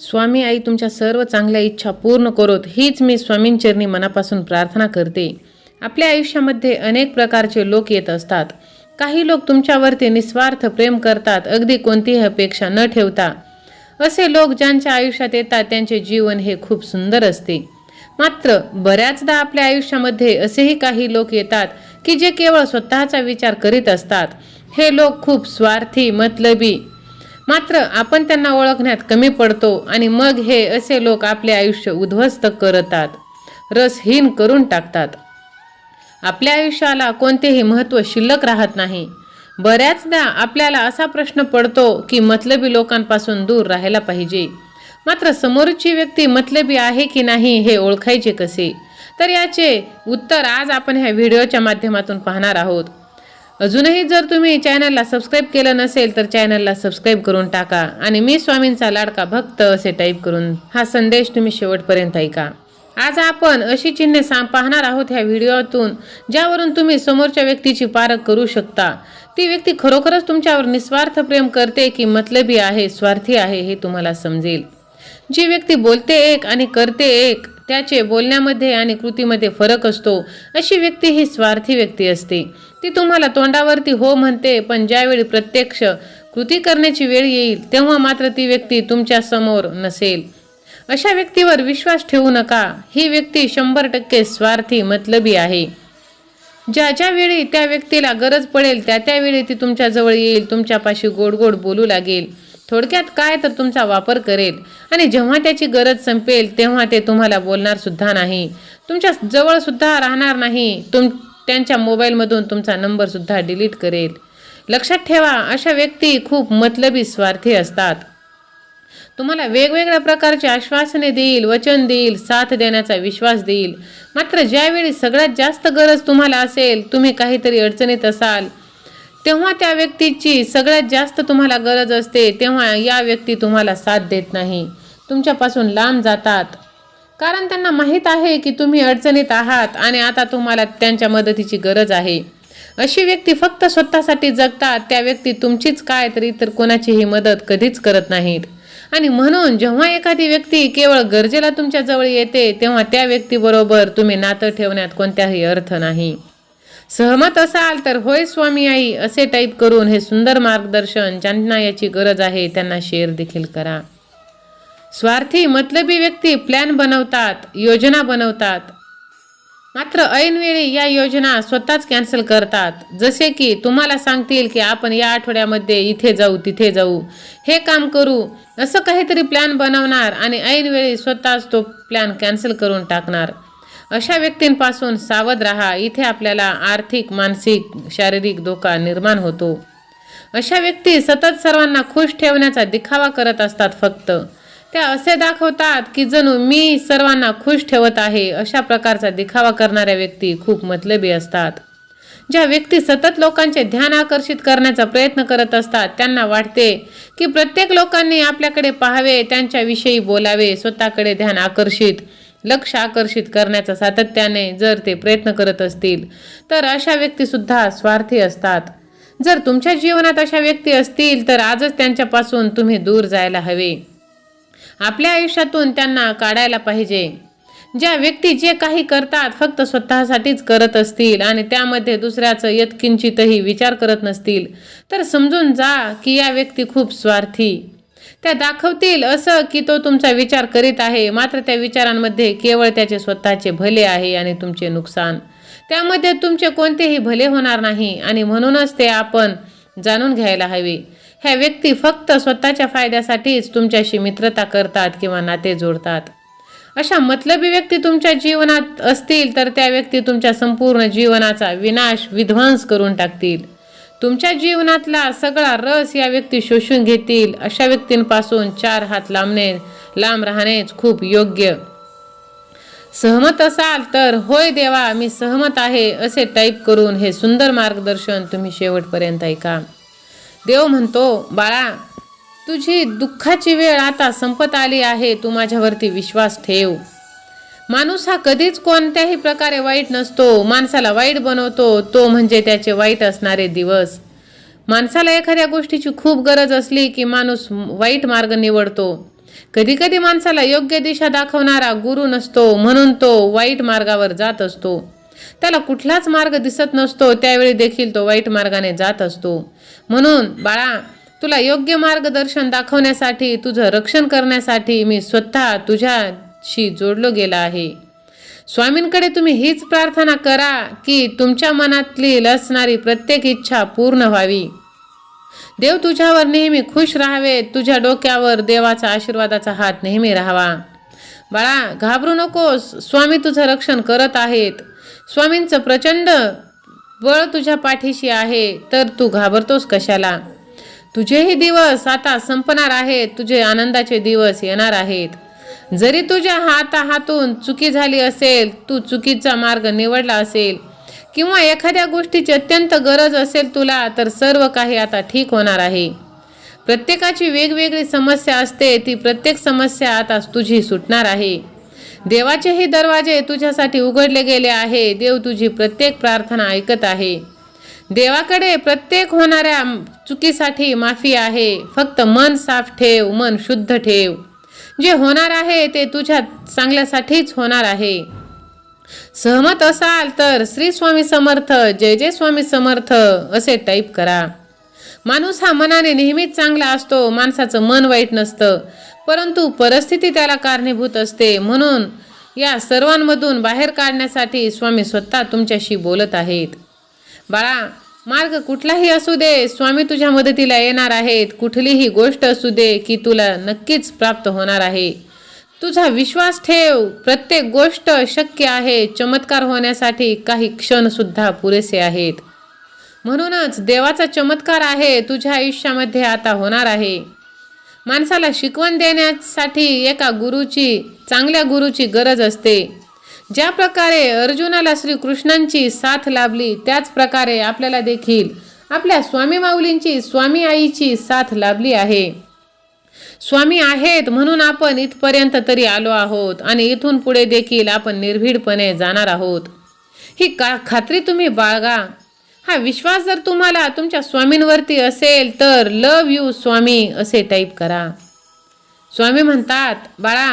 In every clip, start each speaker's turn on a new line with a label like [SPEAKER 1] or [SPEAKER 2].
[SPEAKER 1] स्वामी आई तुमच्या सर्व चांगल्या इच्छा पूर्ण करोत हीच मी स्वामींचरणी मनापासून प्रार्थना करते. आपल्या आयुष्यामध्ये अनेक प्रकारचे लोक येत असतात. काही लोक तुमच्यावरती निस्वार्थ प्रेम करतात अगदी कोणतीही अपेक्षा न ठेवता. असे लोक ज्यांच्या आयुष्यात येतात त्यांचे जीवन हे खूप सुंदर असते. मात्र बऱ्याचदा आपल्या आयुष्यामध्ये असेही काही लोक येतात की जे केवळ स्वतःचा विचार करीत असतात. हे लोक खूप स्वार्थी मतलबी मात्र आपण त्यांना ओळखण्यात कमी पडतो आणि मग हे असे लोक आपले आयुष्य उद्ध्वस्त करतात. रसहीन करून टाकतात. आपल्या आयुष्याला कोणतेही महत्त्व शिल्लक राहत नाही. बऱ्याचदा आपल्याला असा प्रश्न पडतो की मतलबी लोकांपासून दूर राहायला पाहिजे. मात्र समोरची व्यक्ती मतलबी आहे की नाही हे ओळखायचे कसे? तर याचे उत्तर आज आपण ह्या व्हिडिओच्या माध्यमातून पाहणार आहोत. अजूनही जर तुम्ही चॅनलला सबस्क्राईब केलं नसेल तर चॅनलला सबस्क्राईब करून टाका आणि मी स्वामींचा लाडका भक्त असे टाईप करून हा संदेश तुम्ही शेवटपर्यंत ऐका. आज आपण अशी चिन्हे सा पाहणार आहोत ह्या व्हिडिओतून ज्यावरून तुम्ही समोरच्या व्यक्तीची पारख करू शकता. ती व्यक्ती खरोखरच तुमच्यावर निस्वार्थ प्रेम करते की मतलबी आहे स्वार्थी आहे हे तुम्हाला समजेल. जी व्यक्ती बोलते एक आणि करते एक त्याचे बोलण्यामध्ये आणि कृतीमध्ये फरक असतो. अशी व्यक्ती ही स्वार्थी व्यक्ती असते. ती तुम्हाला तोंडावरती हो म्हणते पण ज्यावेळी प्रत्यक्ष कृती करण्याची वेळ येईल तेव्हा मात्र ती व्यक्ती तुमच्यासमोर नसेल. अशा व्यक्तीवर विश्वास ठेवू नका. ही व्यक्ती शंभर टक्के स्वार्थी मतलबी आहे. ज्या ज्या वेळी त्या व्यक्तीला गरज पडेल त्या त्यावेळी ती तुमच्या जवळ येईल तुमच्यापाशी गोड गोड बोलू लागेल. थोडक्यात काय तर तुमचा वापर करेल. आणि जेव्हा त्याची गरज संपेल तेव्हा ते तुम्हाला बोलणार सुद्धा नाही. तुमच्या जवळ सुद्धा राहणार नाही. तुम त्यांच्या मोबाईलमधून तुमचा नंबर सुद्धा डिलीट करेल. लक्षात ठेवा अशा व्यक्ती खूप मतलबी स्वार्थी असतात. तुम्हाला वेगवेगळ्या प्रकारचे आश्वासने देईल वचन देईल साथ देण्याचा विश्वास देईल. मात्र ज्यावेळी सगळ्यात जास्त गरज तुम्हाला असेल तुम्ही काहीतरी अडचणीत असाल तेव्हा त्या व्यक्तीची सगळ्यात जास्त तुम्हाला गरज असते तेव्हा या व्यक्ती तुम्हाला साथ देत नाही. तुमच्यापासून लांब जातात. कारण त्यांना माहीत आहे की तुम्ही अडचणीत आहात आणि आता तुम्हाला त्यांच्या मदतीची गरज आहे. अशी व्यक्ती फक्त स्वतःसाठी जगतात त्या व्यक्ती तुमचीच काय तर इतर कोणाचीही मदत कधीच करत नाहीत. आणि म्हणून जेव्हा एखादी व्यक्ती केवळ गरजेला तुमच्या जवळ येते तेव्हा त्या व्यक्तीबरोबर तुम्ही नातं ठेवण्यात कोणत्याही अर्थ नाही. सहमत असाल तर होय स्वामी आई असे टाईप करून हे सुंदर मार्गदर्शन ज्यांना याची गरज आहे त्यांना शेअर देखील करा. स्वार्थी मतलबी व्यक्ती प्लॅन बनवतात योजना बनवतात. मात्र ऐनवेळी या योजना स्वतःच कॅन्सल करतात. जसे की तुम्हाला सांगतील की आपण या आठवड्यामध्ये इथे जाऊ तिथे जाऊ. हे काम करू. असं काहीतरी प्लॅन बनवणार आणि ऐनवेळी स्वतःच तो प्लॅन कॅन्सल करून टाकणार. अशा व्यक्तींपासून सावध राहा इथे आपल्याला आर्थिक मानसिक शारीरिक धोका निर्माण होतो. अशा व्यक्ती सतत सर्वांना खुश ठेवण्याचा दिखावा करत असतात फक्त. त्या असे दाखवतात की जणू मी सर्वांना खुश ठेवत आहे अशा प्रकारचा दिखावा करणाऱ्या व्यक्ती खूप मतलबी असतात. ज्या व्यक्ती सतत लोकांचे ध्यान आकर्षित करण्याचा प्रयत्न करत असतात त्यांना वाटते की प्रत्येक लोकांनी आपल्याकडे पाहावे त्यांच्याविषयी बोलावे स्वतःकडे ध्यान आकर्षित. लक्ष आकर्षित करण्याचा सातत्याने जर ते प्रयत्न करत असतील तर अशा व्यक्तीसुद्धा स्वार्थी असतात. जर तुमच्या जीवनात अशा व्यक्ती असतील तर आजच त्यांच्यापासून तुम्ही दूर जायला हवे. आपल्या आयुष्यातून त्यांना काढायला पाहिजे. ज्या व्यक्ती जे काही करतात फक्त स्वतःसाठीच करत असतील आणि त्यामध्ये दुसऱ्याचं यत्किंचितही विचार करत नसतील तर समजून जा की या व्यक्ती खूप स्वार्थी. त्या दाखवतील असं की तो तुमचा विचार करीत आहे. मात्र त्या विचारांमध्ये केवळ त्याचे स्वतःचे भले आहे आणि तुमचे नुकसान. त्यामध्ये तुमचे कोणतेही भले होणार नाही आणि म्हणूनच ते आपण जाणून घ्यायला हवे. ह्या व्यक्ती फक्त स्वतःच्या फायद्यासाठीच तुमच्याशी मित्रता करतात किंवा नाते जोडतात. अशा मतलबी व्यक्ती तुमच्या जीवनात असतील तर त्या व्यक्ती तुमच्या संपूर्ण जीवनाचा विनाश विध्वंस करून टाकतील. तुमच्या जीवनातला सगळा रस या व्यक्ती शोषून घेतील. अशा व्यक्तींपासून चार हात लांबणे लांब राहणेच खूप योग्य. सहमत असाल तर होय देवा मी सहमत आहे असे टाईप करून हे सुंदर मार्गदर्शन तुम्ही शेवटपर्यंत ऐका. देव म्हणतो बाळा तुझी दुःखाची वेळ आता संपत आली आहे तू माझ्यावरती विश्वास ठेव. माणूस हा कधीच कोणत्याही प्रकारे वाईट नसतो. माणसाला वाईट बनवतो. तो म्हणजे त्याचे वाईट असणारे दिवस. माणसाला एखाद्या गोष्टीची खूप गरज असली की माणूस वाईट मार्ग निवडतो. कधी कधी माणसाला योग्य दिशा दाखवणारा गुरु नसतो. म्हणून तो वाईट मार्गावर जात असतो. त्याला कुठलाच मार्ग दिसत नसतो. त्यावेळी देखील तो वाईट मार्गाने जात असतो. म्हणून बाळा तुला योग्य मार्गदर्शन दाखवण्यासाठी तुझं रक्षण करण्यासाठी मी स्वतः तुझ्या शी जोडलो गेलं आहे. स्वामींकडे तुम्ही हीच प्रार्थना करा की तुमच्या मनातली असणारी प्रत्येक इच्छा पूर्ण व्हावी. देव तुझ्यावर नेहमी खुश राहावे तुझ्या डोक्यावर देवाचा आशीर्वादाचा हात नेहमी राहावा. बाळा घाबरू नकोस स्वामी तुझं रक्षण करत आहेत. स्वामींचं प्रचंड बळ तुझ्या पाठीशी आहे तर तू घाबरतोस कशाला? तुझेही दिवस आता संपणार आहेत तुझे आनंदाचे दिवस येणार आहेत. जरी तुझ्या हाता हातून चुकी झाली असेल तू चुकीचा मार्ग निवडला असेल किंवा एखाद्या गोष्टीची अत्यंत गरज असेल तुला तर सर्व काही आता ठीक होणार आहे. प्रत्येकाची वेगवेगळी समस्या असते ती प्रत्येक समस्या आता तुझी सुटणार आहे. देवाचेही दरवाजे तुझ्यासाठी उघडले गेले आहे देव तुझी प्रत्येक प्रार्थना ऐकत आहे. देवाकडे प्रत्येक होणाऱ्या चुकीसाठी माफी आहे फक्त मन साफ ठेव मन शुद्ध ठेव. जे होणार आहे ते तुझ्या चांगल्यासाठीच होणार आहे. सहमत असाल तर श्री स्वामी समर्थ जय जय स्वामी समर्थ असे टाईप करा. माणूस हा मनाने नेहमीच चांगला असतो माणसाचं मन वाईट नसतं. परंतु परिस्थिती त्याला कारणीभूत असते. म्हणून या सर्वांमधून बाहेर काढण्यासाठी स्वामी स्वतः तुमच्याशी बोलत आहेत. बाळा मार्ग कुठलाही असू दे स्वामी तुझ्या मदतीला येणार आहेत. कुठलीही गोष्ट असू दे की तुला नक्कीच प्राप्त होणार आहे. तुझा विश्वास ठेव. प्रत्येक गोष्ट शक्य आहे. चमत्कार होण्यासाठी काही क्षणसुद्धा पुरेसे आहेत. म्हणूनच देवाचा चमत्कार आहे तुझ्या आयुष्यामध्ये आता होणार आहे. माणसाला शिकवण देण्यासाठी एका गुरुची चांगल्या गुरुची गरज असते. ज्या प्रकारे अर्जुनाला श्रीकृष्णांची साथ लाभली त्याच प्रकारे आपल्याला देखील आपल्या स्वामी माऊलींची स्वामी आईची साथ लाभली आहे. स्वामी आहेत म्हणून आपण इथपर्यंत तरी आलो आहोत आणि इथून पुढे देखील आपण निर्भीडपणे जाणार आहोत. ही का खात्री तुम्ही बाळगा. हा विश्वास जर तुम्हाला तुमच्या स्वामींवरती असेल तर लव यू स्वामी असे टाईप करा. स्वामी म्हणतात बाळा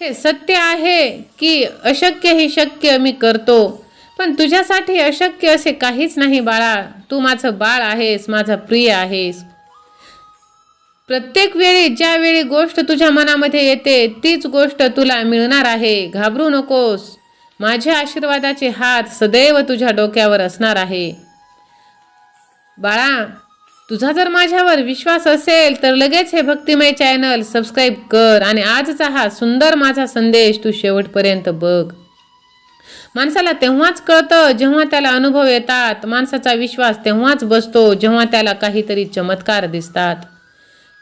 [SPEAKER 1] हे सत्य आहे की अशक्य हे शक्य मी करतो. पण तुझ्यासाठी अशक्य असे काहीच नाही बाळा. तू माझं बाळ आहेस माझा प्रिय आहेस. प्रत्येक वेळी ज्यावेळी गोष्ट तुझ्या मनामध्ये येते तीच गोष्ट तुला मिळणार आहे. घाबरू नकोस. माझ्या आशीर्वादाचे हात सदैव तुझ्या डोक्यावर असणार आहे. बाळा तुझा जर माझ्यावर विश्वास असेल तर लगेच हे भक्तिमय चॅनल सबस्क्राईब कर आणि आजचा हा सुंदर माझा संदेश तू शेवटपर्यंत बघ. माणसाला तेव्हाच कळतं जेव्हा त्याला अनुभव येतात. माणसाचा विश्वास तेव्हाच बसतो जेव्हा त्याला काहीतरी चमत्कार दिसतात.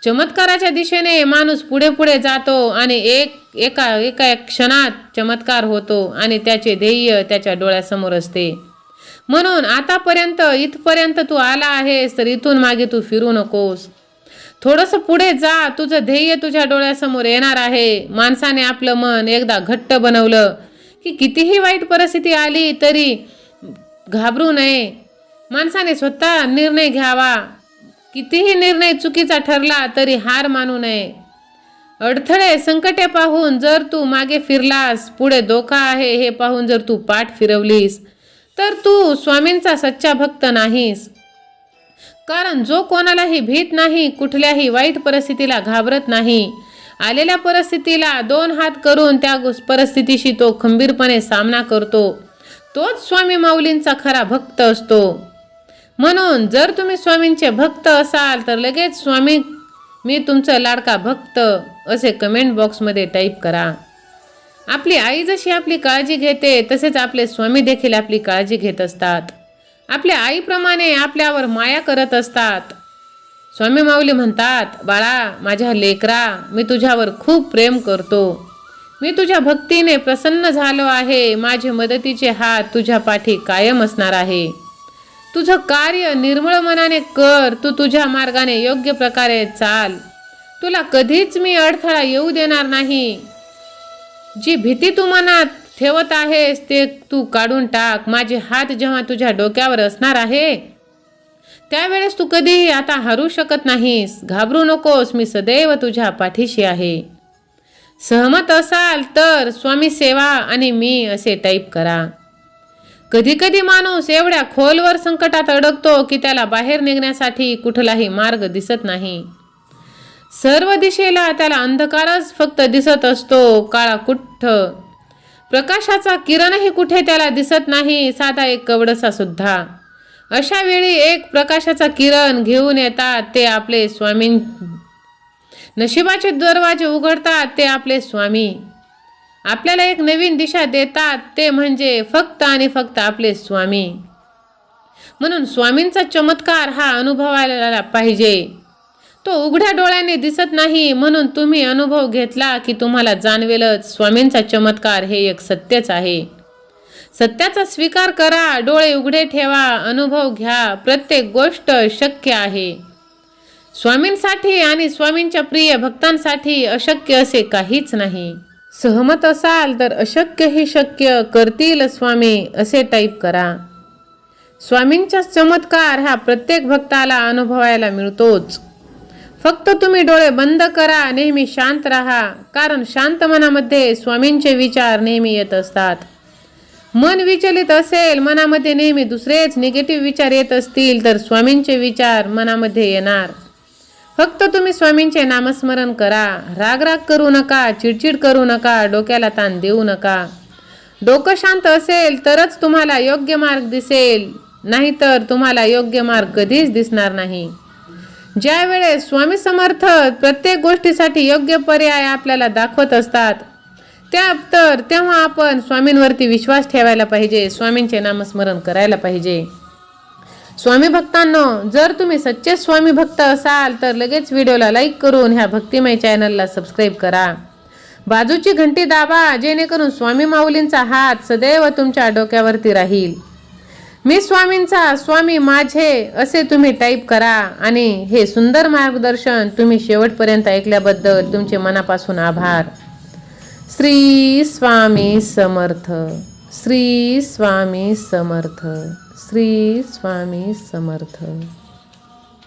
[SPEAKER 1] चमत्काराच्या दिशेने माणूस पुढे पुढे जातो आणि एक एका एका क्षणात चमत्कार होतो आणि त्याचे ध्येय त्याच्या डोळ्यासमोर असते. म्हणून आतापर्यंत इथपर्यंत तू आला आहेस तर इथून मागे तू फिरू नकोस. थोडंसं पुढे जा तुझं ध्येय तुझ्या डोळ्यासमोर येणार आहे. माणसाने आपलं मन एकदा घट्ट बनवलं की कितीही वाईट परिस्थिती आली तरी घाबरू नये. माणसाने स्वतः निर्णय घ्यावा. कितीही निर्णय चुकीचा ठरला तरी हार मानू नये. अडथळे संकटे पाहून जर तू मागे फिरलास पुढे धोका आहे हे पाहून जर तू पाठ फिरवलीस तर तू स्वामींचा सच्चा भक्त नाहीस. कारण जो कोणालाही भीत नाही कुठल्याही वाईट परिस्थितीला घाबरत नाही. आलेल्या परिस्थितीला दोन हात करून त्या परिस्थितीशी तो खंबीरपणे सामना करतो. तोच स्वामी माऊलींचा खरा भक्त असतो. म्हणून जर तुम्ही स्वामींचे भक्त असाल तर लगेच स्वामी मी तुमचं लाडका भक्त असे कमेंट बॉक्समध्ये टाईप करा. आपली आई जशी आपली काळजी घेते तसेच आपले स्वामी देखील आपली काळजी घेत असतात. आपल्या आईप्रमाणे आपल्यावर माया करत असतात. स्वामी माऊली म्हणतात बाळा माझ्या लेकरा मी तुझ्यावर खूप प्रेम करतो. मी तुझ्या भक्तीने प्रसन्न झालो आहे. माझे मदतीचे हात तुझ्या पाठी कायम असणार आहे. तुझं कार्य निर्मळ मनाने कर. तू तुझ्या मार्गाने योग्य प्रकारे चाल. तुला कधीच मी अडथळा येऊ देणार नाही. जी भीती तू मनात ठेवत आहेस ते तू काढून टाक. माझे हात जेव्हा तुझ्या डोक्यावर असणार आहे त्यावेळेस तू कधीही आता हरू शकत नाहीस. घाबरू नकोस मी सदैव तुझ्या पाठीशी आहे. सहमत असाल तर स्वामी सेवा आणि मी असे टाईप करा. कधी कधी माणूस एवढ्या खोलवर संकटात अडकतो की त्याला बाहेर निघण्यासाठी कुठलाही मार्ग दिसत नाही. सर्व दिशेला त्याला अंधकारच फक्त दिसत असतो. काळा कुठ्ठ प्रकाशाचा किरणही कुठे त्याला दिसत नाही साधा एक कवडसा सुद्धा. अशा वेळी एक प्रकाशाचा किरण घेऊन येतात ते आपले स्वामी. नशिबाचे दरवाजे उघडतात ते आपले स्वामी. आपल्याला एक नवीन दिशा देतात ते म्हणजे फक्त आणि फक्त आपले स्वामी. म्हणून स्वामींचा चमत्कार हा अनुभवायला पाहिजे. तो उघड्या डोळ्याने दिसत नाही म्हणून तुम्ही अनुभव घेतला की तुम्हाला जाणवेलच स्वामींचा चमत्कार हे एक सत्यच आहे. सत्याचा स्वीकार करा डोळे उघडे ठेवा अनुभव घ्या प्रत्येक गोष्ट शक्य आहे. स्वामींसाठी आणि स्वामींच्या प्रिय भक्तांसाठी अशक्य असे काहीच नाही. सहमत असाल तर अशक्य हे शक्य करतील स्वामी असे टाईप करा. स्वामींचा चमत्कार हा प्रत्येक भक्ताला अनुभवायला मिळतोच. फक्त तुम्ही डोळे बंद करा नेहमी शांत राहा. कारण शांत मनामध्ये स्वामींचे विचार नेहमी येत असतात. मन विचलित असेल मनामध्ये नेहमी दुसरेच निगेटिव्ह विचार येत असतील तर स्वामींचे विचार मनामध्ये येणार. फक्त तुम्ही स्वामींचे नामस्मरण करा. रागराग करू नका चिडचिड करू नका डोक्याला ताण देऊ नका. डोकं शांत असेल तरच तुम्हाला योग्य मार्ग दिसेल. नाहीतर तुम्हाला योग्य मार्ग कधीच दिसणार नाही. ज्या वेळेस स्वामी समर्थ प्रत्येक गोष्टीसाठी योग्य पर्याय आपल्याला दाखवत असतात त्या तर तेव्हा आपण स्वामींवरती विश्वास ठेवायला पाहिजे स्वामींचे नामस्मरण करायला पाहिजे. स्वामी भक्तांनो जर तुम्ही सच्चे स्वामी भक्त असाल तर लगेच व्हिडिओला लाईक करून ह्या भक्तिमय चॅनलला सबस्क्राईब करा. बाजूची घंटी दाबा जेणेकरून स्वामी माऊलींचा हात सदैव तुमच्या डोक्यावरती राहील. मी स्वामींचा स्वामी माझे असे तुम्ही टाईप करा आणि हे सुंदर मार्गदर्शन तुम्ही शेवटपर्यंत ऐकल्याबद्दल तुमचे मनापासून आभार. श्री स्वामी समर्थ श्री स्वामी समर्थ श्री स्वामी समर्थ.